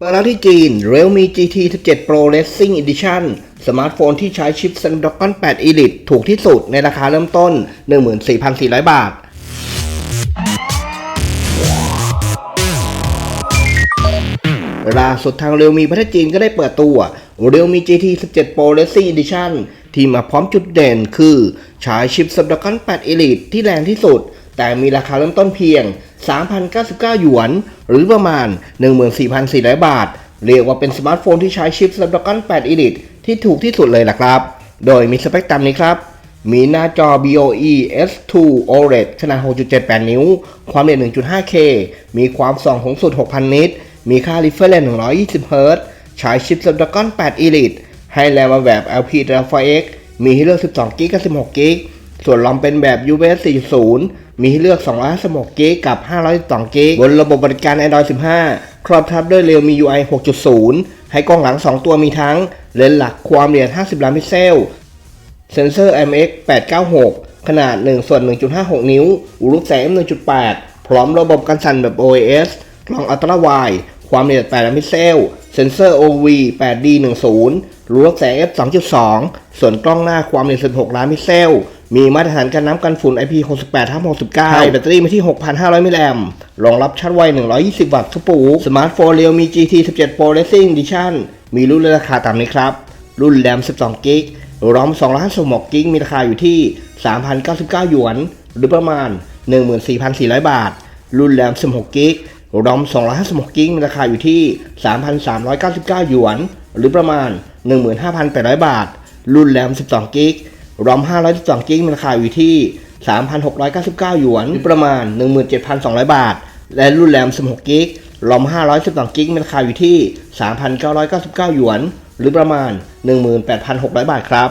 เปิดร้านที่จีน Realme GT 17 Pro Racing Edition สมาร์ทโฟนที่ใช้ชิป Snapdragon 8 Elite ถูกที่สุดในราคาเริ่มต้น 14,400 บาท ล่าสุดทาง Realme ประเทศจีนก็ได้เปิดตัว Realme GT 17 Pro Racing Edition ที่มาพร้อมจุดเด่นคือใช้ชิป Snapdragon 8 Elite ที่แรงที่สุด แต่มีราคาเริ่มต้นเพียง 3,099 หยวน หรือประมาณ 14,400 บาท เรียกว่าเป็นสมาร์ทโฟนที่ใช้ชิป Snapdragon 8 Elite ที่ถูกที่สุดเลยล่ะครับ โดยมีสเปคตามนี้ครับ มีหน้าจอ BOE S2 OLED ขนาด 6.78 นิ้ว ความเร็ว 1.5K มีความส่องสูงสุด 6,000 นิต มีค่า refresh 120 Hz ใช้ชิป Snapdragon 8 Elite ให้แรงมาแบบ LPDDR4X มีให้เลือก 12 g b กับ 16 g b ส่วนลอมเป็นแบบ UFS 4.0 มีให้เลือก 256 g กับ 512 g บนระบบบริการ Android 15 ครอบทับด้วย Realme UI 6.0 ให้กล้องหลัง 2 ตัวมีทั้ง เลนส์หลักความละเอียด 50 ล้านพิกเซล เซนเซอร์ IMX 896 ขนาด 1 ส่วน 1.56 นิ้วรูปแสง 1.8 พร้อมระบบกันสั่นแบบ OIS กล้องอัลตร้าไวความละเอียด8ล้านพิกเซล เซนเซอร์ OV 8D10 รูปแสง f 2.2 ส่วนกล้องหน้าความละเอียด16 ล้านพิกเซล มีมาตรฐานการน้ำกันฝุ่น IP68 ทับ69ให้แบตเตอรี่มาที่ 6,500 มิลลิแอมป์รองรับชาร์จไว 120 วัตต์ทุกปูสมาร์ทโฟน Realme GT 17 Pro Racing Edition มีรุ่นและราคาตามนี้ครับ รุ่นแรม 12 กิกรอม256กิกมีราคาอยู่ที่ 3,099 หยวน หรือประมาณ 14,400 บาท รุ่นแรม 16 กิก รอม256กิกมีราคาอยู่ที่ 3,399 หยวน หรือประมาณ 15,800 บาท รุ่นแรม 12 กิกรอม 512 กิกมีราคาอยู่ที่ 3,699 หยวน หรือประมาณ 17,200 บาท และรุ่นแรม 16 กิกรอม 512 กิกมีราคาอยู่ที่ 3,999 หยวน หรือประมาณ 18,600 บาทครับ